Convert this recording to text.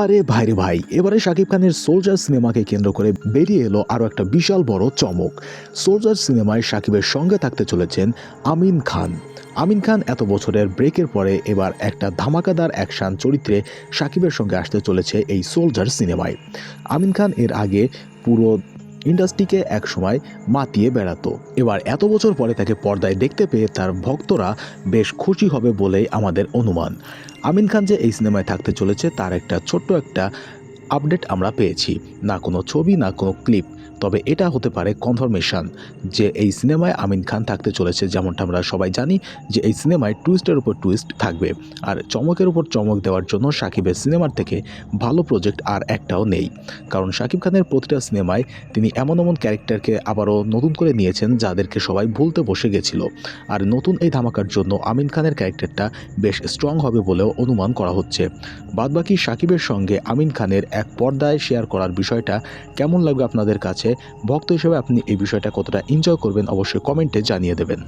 আরে ভাইরে ভাই, এবারে শাকিব খানের সোলজার সিনেমাকে কেন্দ্র করে বেরিয়ে এলো আরও একটা বিশাল বড় চমক। সোলজার সিনেমায় শাকিবের সঙ্গে থাকতে চলেছেন আমিন খান। আমিন খান এত বছরের ব্রেকের পরে এবার একটা ধামাকাদার অ্যাকশান চরিত্রে শাকিবের সঙ্গে আসতে চলেছে এই সোলজার সিনেমায়। আমিন খান এর আগে পুরো ইন্ডাস্ট্রিকে একসময় মাতিয়ে বেড়াতো। এবার এত বছর পরে তাকে পর্দায় দেখতে পেয়ে তার ভক্তরা বেশ খুশি হবে বলেই আমাদের অনুমান। আমিন খান যে এই সিনেমায় থাকতে চলেছে, তার একটা ছোট্ট একটা আপডেট আমরা পেয়েছি। না কোনো ছবি, না কোনো ক্লিপ। তবে এটা হতে পারে কনফার্মেশন যে এই সিনেমায় আমিন খান থাকতে চলেছে যেমনটা আমরা সবাই জানি যে এই সিনেমায় টুইস্টের উপর টুইস্ট থাকবে। আর চমকের উপর চমক দেওয়ার জন্য সাকিবের সিনেমার থেকে ভালো প্রজেক্ট আর একটাও নেই। কারণ সাকিব খানের প্রতিটা সিনেমায় তিনি এমন এমন ক্যারেক্টারকে আবারও নতুন করে নিয়েছেন যাদেরকে সবাই ভুলতে বসে গেছিল। আর নতুন এই ধামাকার জন্য আমিন খানের ক্যারেক্টারটা বেশ স্ট্রং হবে বলেও অনুমান করা হচ্ছে। বাদবাকি সাকিবের সঙ্গে আমিন খানের এক পর্দায় শেয়ার করার বিষয়টা কেমন লাগবে আপনাদের কাছে? ভক্ত হিসেবে আপনি এই বিষয়টা কতটা এনজয় করবেন, অবশ্যই কমেন্টে জানিয়ে দেবেন।